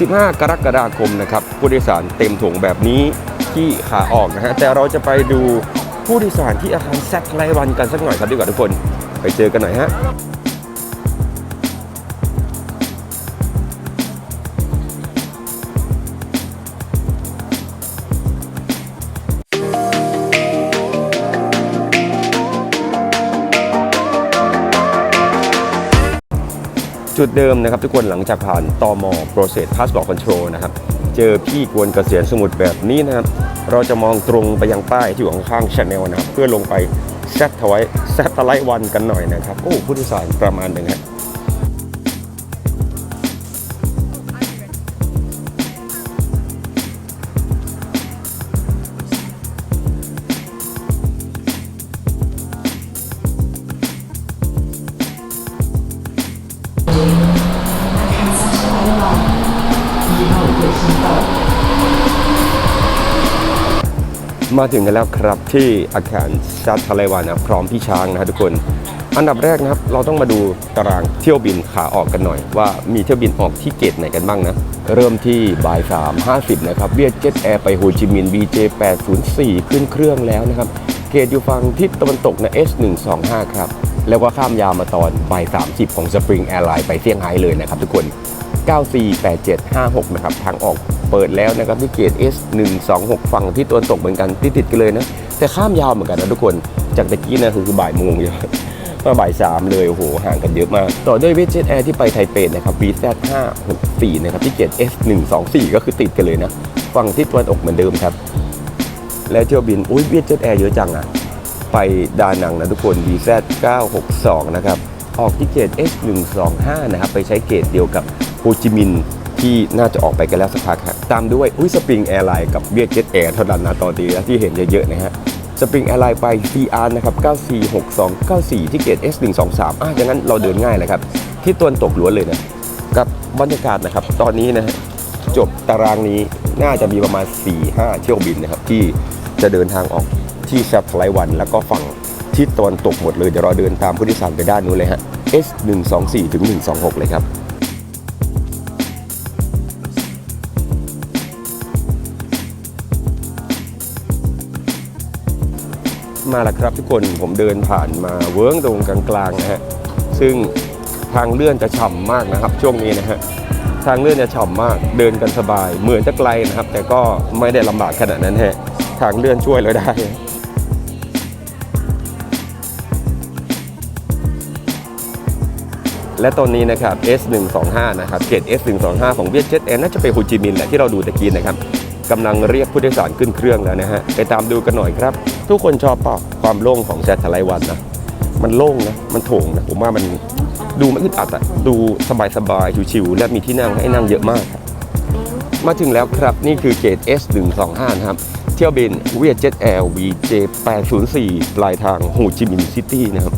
15 กรกฎาคมนะครับผู้โดยสารเต็มถุงแบบนี้ที่ขาออกนะฮะแต่เราจะไปดูผู้โดยสารที่อาคารแซทไลวันกันสักหน่อยครับดีกว่าทุกคน ไปเจอกันหน่อยฮะ จุดเดิมนะครับทุกคนหลังจากผ่านตอม process passport control นะครับ เจอพี่กวนเกษียณสมุทรแบบนี้นะครับ เราจะมองตรงไปยังป้ายที่อยู่ข้างๆ Channel นะครับ เพื่อลงไปแซทไว้แซทไลท์วันกันหน่อยนะครับ โอ้ผู้โดยสารประมาณหนึ่งฮะ มาถึงกันแล้วครับที่อาคารชัดทะเลวานะพร้อมพี่ช้างนะทุกคน อันดับแรกนะครับ เราต้องมาดูตารางเที่ยวบินขาออกกันหน่อย ว่ามีเที่ยวบินออกที่เกตไหนกันบ้างนะ เริ่มที่บ่าย3 50 นะครับเวียดเจ็ตแอร์ไปโฮจิมินห์ BJ 804ขึ้นเครื่องแล้วนะครับ เกตอยู่ฝั่งทิศตะวันตกนะ S125 ครับแล้วก็ข้ามยาวมาตอนบ่าย30 ของ Spring Airline ไปเซี่ยงไฮ้เลยนะครับทุกคน 948756 นะครับ ทางออกเปิดแล้วนะครับที่เกต S 126 ฝั่งที่ตะวันตกเหมือนกันที่ติดกันเลยนะ แต่ข้ามยาวเหมือนกันนะทุกคน จากตะกี้นะคือบ่ายโมงอยู่มาบ่ายสามเลยโอ้โหห่างกันเยอะมาก ต่อด้วยวิ j เจ็ตแอร์ที่ไปไทเปนะครับ VZ 564 นะครับที่เกต S 124 ก็คือติดกันเลยนะฝั่งที่ตะวันออกเหมือนเดิมครับ แล้วเที่ยวบินอุ้ยเวียดเจ็ตแอร์เยอะจังอะไปดานังนะทุกคน VZ 962 นะครับออกที่เกต S 125 นะครับไปใช้เกตเดียวกับ โฮจิมินห์ที่น่าจะออกไปกันแล้วสักพักครับตามด้วยอุ้ยสปริงแอร์ไลน์กับเวียดเจ็ตแอร์เท่านั้นนะตอนนี้นะที่เห็นเยอะๆนะฮะสปริงแอร์ไลน์ไป CR นะครับ 946294 ที่เกต S 123 อะอย่างนั้นเราเดินง่ายเลยครับ ที่ตวนตกล้วนเลยนะ กับบรรยากาศนะครับ ตอนนี้นะจบตารางนี้น่าจะมีประมาณ 4-5 เที่ยวบินนะครับ ที่จะเดินทางออกที่แซปไลวัน แล้วก็ฝั่งที่ตะวันตกหมดเลย เดี๋ยวเราเดินตามผู้โดยสารไปด้านนู้นเลยฮะ S 124 ถึง 126 เลยครับ มาแล้วครับทุกคนผมเดินผ่านมาเวิ้งตรงกลางๆนะฮะซึ่งทางเลื่อนจะฉ่ำมากนะครับ ช่วงนี้นะฮะทางเลื่อนจะฉ่ำมากเดินกันสบาย เหมือนจะไกลนะครับ แต่ก็ไม่ได้ลำบากขนาดนั้นฮะทางเลื่อนช่วยเราได้และตอนนี้นะครับ S125 นะครับเกต S125 ของเวียดเจ็ตแอร์น่าจะเป็นโฮจิมินห์แหละที่เราดูตะกี้นะครับกำลังเรียกผู้โดยสารขึ้นเครื่องแล้วนะฮะไปตามดูกันหน่อยครับ ทุกคนชอบเปล่าความโล่งของแซทไลวันนะมันโล่งนะมันโถงนะผมว่ามันดูไม่อึดอัดอะดูสบายๆชิวๆและมีที่นั่งให้นั่งเยอะมาก มาถึงแล้วครับนี่คือเกต S125 นะครับ เที่ยวบินเวียดเจ็ตแอร์ VJ 804ปลายทางโฮจิมินห์ซิตี้นะครับ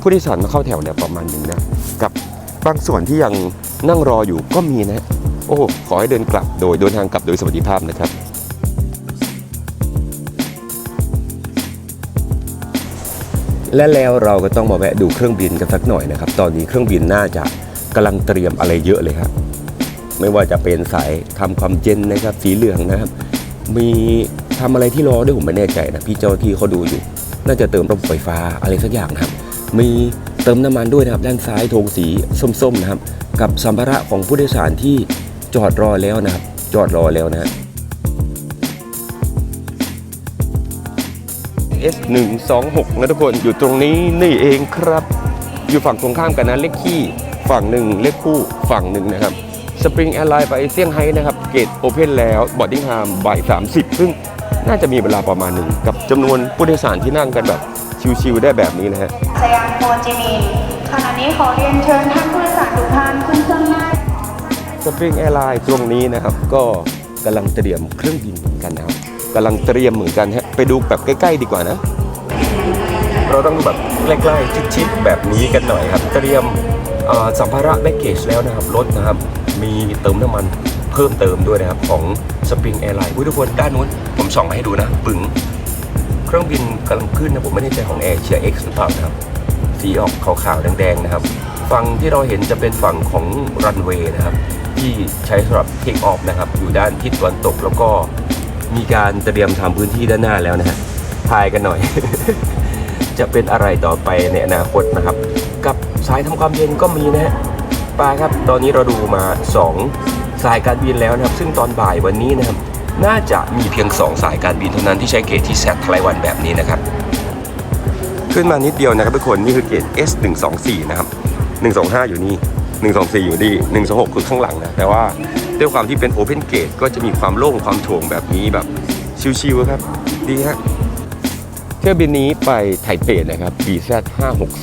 ผู้โดยสารมาเข้าแถวเนี่ยประมาณหนึ่งนะ กับบางส่วนที่ยังนั่งรออยู่ก็มีนะ โอ้ขอให้เดินกลับโดยเดินทางกลับโดยสวัสดิภาพนะครับ และแล้วเราก็ต้องมาแวะดูเครื่องบินกันสักหน่อยนะครับ ตอนนี้เครื่องบินน่าจะกำลังเตรียมอะไรเยอะเลยครับไม่ว่าจะเป็นสายทำความเย็นนะครับ สีเหลืองนะครับ มีทำอะไรที่รอด้วยผมไม่แน่ใจนะพี่เจ้าที่เขาดูอยู่ น่าจะเติมระบบไฟฟ้าอะไรสักอย่างนะครับ มีเติมน้ำมันด้วยนะครับ ด้านซ้ายธงสีส้มๆนะครับ กับสัมภาระของผู้โดยสารที่จอดรอแล้วนะครับ จอดรอแล้วนะฮะ S126 นะทุกคนอยู่ตรงนี้นี่เองครับ อยู่ฝั่งตรงข้ามกันนะเลขขี้ฝั่งหนึ่งเลขคู่ฝั่งหนึ่งนะครับสปริงแอร์ไลน์ไปเซี่ยงไฮ้นะครับ เกตโอเพนแล้วบอดดิ้งไทม์บ่าย30ซึ่งน่าจะมีเวลาประมาณหนึ่ง กับจำนวนผู้โดยสารที่นั่งกันแบบชิวๆได้แบบนี้นะฮะสยามโฮจิมินห์ขณะนี้ขอเรียนเชิญท่านผู้โดยสารทุกท่านขึ้นเครื่องได้สปริงแอร์ไลน์ตรงนี้นะครับ ก็กำลังเตรียมเครื่องบินเหมือนกันนะครับ กำลังเตรียมเหมือนกันฮะไปดูแบบใกล้ ๆ ดีกว่านะ เราต้องแบบใกล้ๆชิดๆแบบนี้กันหน่อยครับ เตรียมอ่อสัมภาระแบ็กเกจแล้วนะครับรถนะครับ มีเติมน้ำมันเพิ่มเติมด้วยนะครับ ของสปริงแอร์ไลน์ทุกคนด้านนู้นผมส่องมาให้ดูนะปึ๋งเครื่องบินกำลังขึ้นนะผมไม่แน่ใจของแอร์เชียเอ็กซ์หรือเปล่านะครับสีออกขาวๆแดงๆนะครับ ฝั่งที่เราเห็นจะเป็นฝั่งของรันเวย์นะครับ ที่ใช้สำหรับเทคออฟนะครับ อยู่ด้านทิศตะวันตกแล้วก็ มีการเตรียมทำพื้นที่ด้านหน้าแล้วนะฮะทายกันหน่อย จะเป็นอะไรต่อไปในอนาคตนะครับ กับสายทำความเย็นก็มีนะฮะปลาครับตอนนี้เราดูมา 2 สายการบินแล้วนะครับ ซึ่งตอนบ่ายวันนี้นะครับน่าจะมีเพียง 2 สายการบินเท่านั้นที่ใช้เกจที่แซดไทยวันแบบนี้นะครับ ขึ้นมานิดเดียวนะครับทุกคนนี่คือเกจ S124 นะครับ 125 อยู่นี่ 124 อยู่นี่126คือข้างหลังนะแต่ว่า ด้วยความที่เป็น Open Gate ก็จะมีความโล่งความโถงแบบนี้แบบชิวๆครับ ดีฮะเที่ยวบินนี้ไปไทเปนะครับ BZ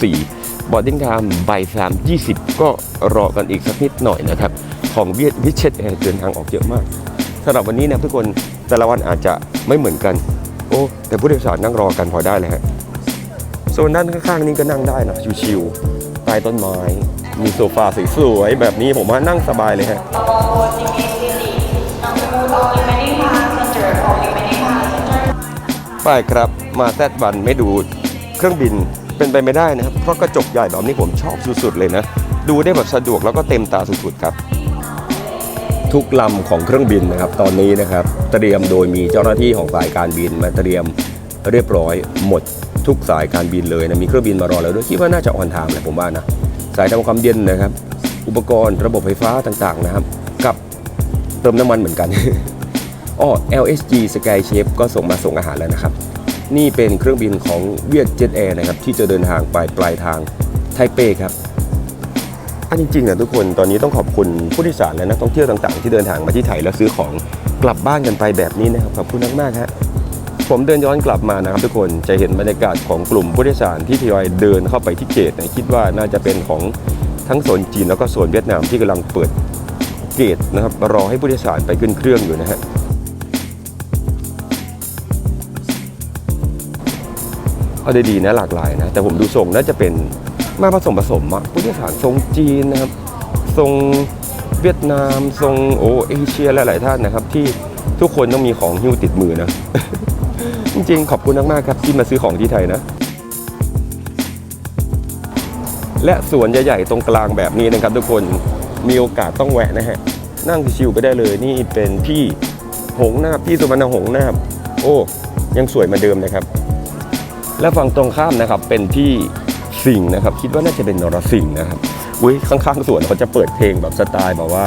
564 boarding time บ่าย3 20 ก็รอกันอีกสักนิดหน่อยนะครับ ของเวียดวิเชตแอร์เดินทางออกเยอะมากสำหรับวันนี้นะทุกคนแต่ละวันอาจจะไม่เหมือนกัน โอ้แต่ผู้โดยสารนั่งรอกันพอได้เลยฮะโซนด้านข้างๆนี้ก็นั่งได้นะชิวๆใต้ต้นไม้ มีโซฟาสวยๆแบบนี้ผมว่านั่งสบายเลยฮะไปครับมาแซดวันไม่ดูเครื่องบินเป็นไปไม่ได้นะครับ เพราะกระจกใหญ่แบบนี้ผมชอบสุดๆเลยนะ ดูได้แบบสะดวกแล้วก็เต็มตาสุดๆครับ ทุกลำของเครื่องบินนะครับตอนนี้นะครับ เตรียมโดยมีเจ้าหน้าที่ของฝ่ายการบินมาเตรียมเรียบร้อยหมดทุกสายการบินเลยนะมีเครื่องบินมารอแล้วด้วยคิดว่าน่าจะออนไทม์แหละผมว่านะายทำความเย็นนะครับ อุปกรณ์ระบบไฟฟ้าต่างๆนะครับ กับเติมน้ำมันเหมือนกันอ้อ LSG Sky Chef ก็ส่งมาส่งอาหารแล้วนะครับ นี่เป็นเครื่องบินของเวียดเจ็ตแอร์นะครับ ที่จะเดินทางไปปลายทางไทเปครับอันจริงๆนะทุกคนตอนนี้ต้องขอบคุณผู้โดยสารและนักท่องเที่ยวต่างๆ ที่เดินทางมาที่ไทยแล้วซื้อของกลับบ้านกันไปแบบนี้นะครับขอบคุณมากๆฮะ ผมเดินย้อนกลับมานะครับทุกคนจะเห็นบรรยากาศของกลุ่มผู้โดยสารที่ทยอยเดินเข้าไปที่เกตนะคิดว่าน่าจะเป็นของทั้งโซนจีนแล้วก็โซนเวียดนามที่กำลังเปิดเกตนะครับรอให้ผู้โดยสารไปขึ้นเครื่องอยู่นะฮะเอาได้ดีนะหลากหลายนะแต่ผมดูทรงน่าจะเป็นมาผสมผสมอะผู้โดยสารทรงจีนนะครับทรงเวียดนามทรงโอเอเชียหลายๆท่านนะครับ ที่ทุกคนต้องมีของหิ้วติดมือนะ ริง ๆ ขอบคุณมากๆครับที่มาซื้อของที่ไทยนะ และสวนใหญ่ๆตรงกลางแบบนี้นะครับทุกคนมีโอกาสต้องแวะนะฮะ นั่งชิวๆไปได้เลยนี่เป็นพี่หงนาบพี่สุวรรณหงนาบโอ้ยังสวยเหมือนเดิมนะครับ และฝั่งตรงข้ามนะครับเป็นที่สิงห์นะครับ คิดว่าน่าจะเป็นนรสิงห์นะครับอุ้ยข้างๆสวนเขาจะเปิดเพลงแบบสไตล์แบบว่า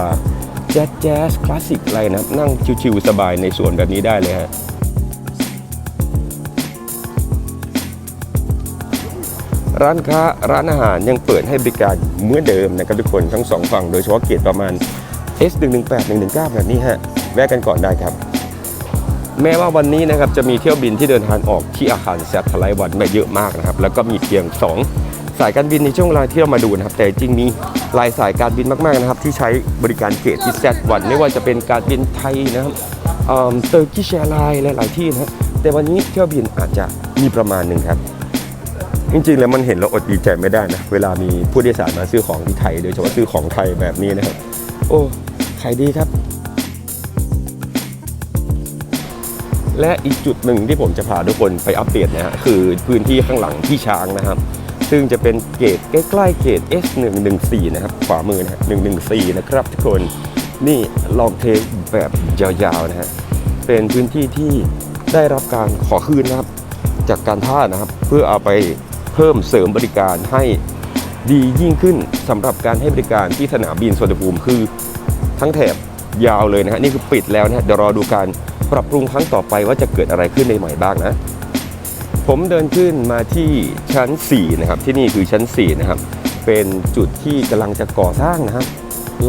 แจ๊สแจ๊สคลาสสิกอะไรนะนั่งชิวๆสบายในสวนแบบนี้ได้เลยฮะ ร้านค้าร้านอาหารยังเปิดให้บริการเหมือนเดิมนะครับทุกคนทั้งสองฝั่งโดยเฉพาะเกตประมาณ S118 119แบบนี้ฮะแวะกันก่อนได้ครับ แม้ว่าวันนี้นะครับจะมีเที่ยวบินที่เดินทางออกที่อาคารแซทไลท์วันไม่เยอะมากนะครับแล้วก็มีเพียง 2 สายการบินในช่วงเวลาที่เรามาดูนะครับแต่จริงมีหลายสายการบินมากๆนะครับที่ใช้บริการเกตที่แซทวันไม่ว่าจะเป็นการบินไทยนะครับเตอร์กิชแอร์ไลน์หลายๆที่นะแต่วันนี้เที่ยวบินอาจจะมีประมาณหนึ่งครับ จริงๆ แล้วมันเห็นแล้วอดดีใจไม่ได้นะ เวลามีผู้โดยสารมาซื้อของที่ไทย โดยเฉพาะซื้อของไทยแบบนี้นะครับ โอ้ขายดีครับ และอีกจุดหนึ่งที่ผมจะพาทุกคนไปอัปเดตนะฮะคือพื้นที่ข้างหลังที่ช้างนะครับ ซึ่งจะเป็นเกตใกล้ๆเกต S114 นะครับขวามือนะฮะ114 นะครับทุกคนนี่ลองเทคแบบยาวๆนะฮะเป็นพื้นที่ที่ได้รับการขอคืนนะครับ จากการท่านะครับเพื่อเอาไป เพิ่มเสริมบริการให้ดียิ่งขึ้นสำหรับการให้บริการที่สนามบินสุวรรณภูมิคือทั้งแถบยาวเลยนะฮะนี่คือปิดแล้วนะฮะเดี๋ยวรอดูการปรับปรุงครั้งต่อไปว่าจะเกิดอะไรขึ้นในใหม่บ้างนะ ผมเดินขึ้นมาที่ชั้น 4 นะครับ ที่นี่คือชั้น 4 นะครับ เป็นจุดที่กำลังจะก่อสร้างนะครับ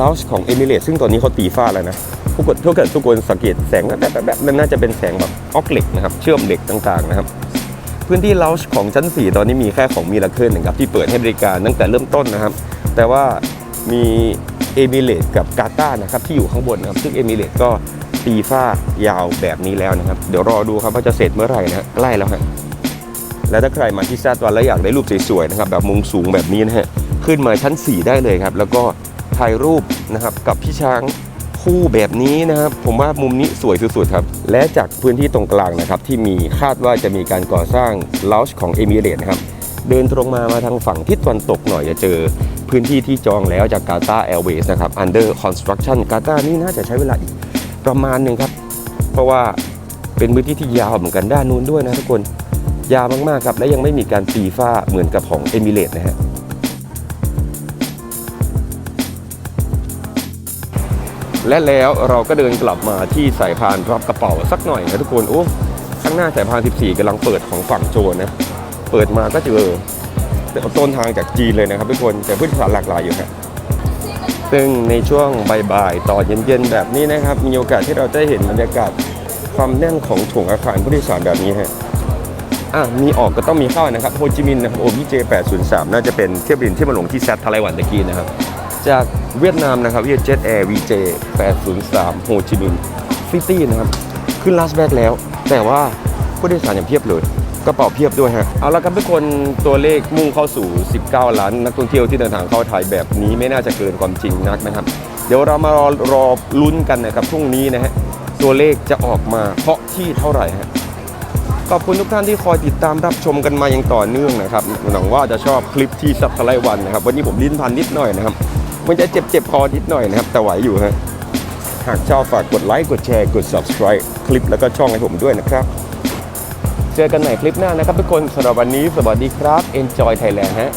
ลาวช์ของเอมิเรตซึ่งตอนนี้เขาตีฟ้าแล้วนะทุกคนทุกคนทุกคนสังเกตแสงแบบแบบแบบมันน่าจะเป็นแสงแบบออกเหล็กนะครับ เชื่อมเหล็กต่างๆนะครับ พื้นที่เลาช์ของชั้น 4 ตอนนี้มีแค่ของมิราเคิลนะครับที่เปิดให้บริการตั้งแต่เริ่มต้นนะครับ แต่ว่ามีเอมิเรตกับกาตาร์นะครับที่อยู่ข้างบนนะครับซึ่งเอมิเรตก็ตีฟ้ายาวแบบนี้แล้วนะครับ เดี๋ยวรอดูครับว่าจะเสร็จเมื่อไหร่นะใกล้แล้วฮะและถ้าใครมาที่แซดวันแล้วอยากได้รูปสวยๆนะครับแบบมุมสูงแบบนี้นะฮะขึ้นมาชั้น 4 ได้เลยครับ แล้วก็ถ่ายรูปนะครับกับพี่ช้าง คู่แบบนี้นะครับ ผมว่ามุมนี้สวยสุดๆครับ และจากพื้นที่ตรงกลางนะครับ ที่มีคาดว่าจะมีการก่อสร้างลาวช์ของเอมิเรตนะครับ เดินตรงมามาทางฝั่งทิศตะวันตกหน่อยจะเจอพื้นที่ที่จองแล้วจากกาตา Airways นะครับ under construction กาตานี่น่าจะใช้เวลาอีกประมาณหนึ่งครับ เพราะว่าเป็นพื้นที่ที่ยาวเหมือนกันด้านนู้นด้วยนะทุกคนยาวมากๆครับ และยังไม่มีการตีฟ้าเหมือนกับของเอมิเรตนะฮะ และแล้วเราก็เดินกลับมาที่สายพานรับกระเป๋าสักหน่อยนะทุกคนโอ้ข้างหน้าสายพาน 14กำลังเปิดของฝั่งโจนนะเปิดมาก็เจอต้นทางจากจีนเลยนะครับทุกคนแต่ผู้โดยสารหลากหลายอยู่ครับซึ่งในช่วงบ่ายๆต่อเย็นๆแบบนี้นะครับ มีโอกาสที่เราจะเห็นบรรยากาศความแน่นของถุงอาคารผู้โดยสารแบบนี้ฮะอะมีออกก็ต้องมีเข้านะครับโฮจิมินห์นะครับ OBJ 803น่าจะเป็นเที่ยวบินที่มาลงที่แซดทะเลวันตะกี้นะครับ จากเวียดนามนะครับ Vietjet Air VJ 803 โฮจิมินห์ซิตี้นะครับ ขึ้นลาสแบกแล้ว แต่ว่าผู้โดยสารยังเพียบเลยกระเป๋าเพียบด้วยฮะ เอาละครับทุกคนตัวเลขมุ่งเข้าสู่ 19 ล้าน นักท่องเที่ยวที่เดินทางเข้าไทยแบบนี้ไม่น่าจะเกินความจริงนักนะครับ เดี๋ยวเรามารอรอลุ้นกันนะครับพรุ่งนี้นะฮะตัวเลขจะออกมาเพราะที่เท่าไหร่ฮะขอบคุณทุกท่านที่คอยติดตามรับชมกันมาอย่างต่อเนื่องนะครับหวังว่าจะชอบคลิปที่ซับทลายวันนะครับ วันนี้ผมลิ้นพันนิดหน่อยนะครับ มันจะเจ็บเจ็บคอนิดหน่อยนะครับ แต่ไหวอยู่ฮะหากชอบฝากกดไลค์ กดแชร์ กด subscribe คลิปแล้วก็ช่องให้ผมด้วยนะครับ เจอกันใหม่คลิปหน้านะครับทุกคนสำหรับวันนี้สวัสดีครับ Enjoy Thailand ฮะ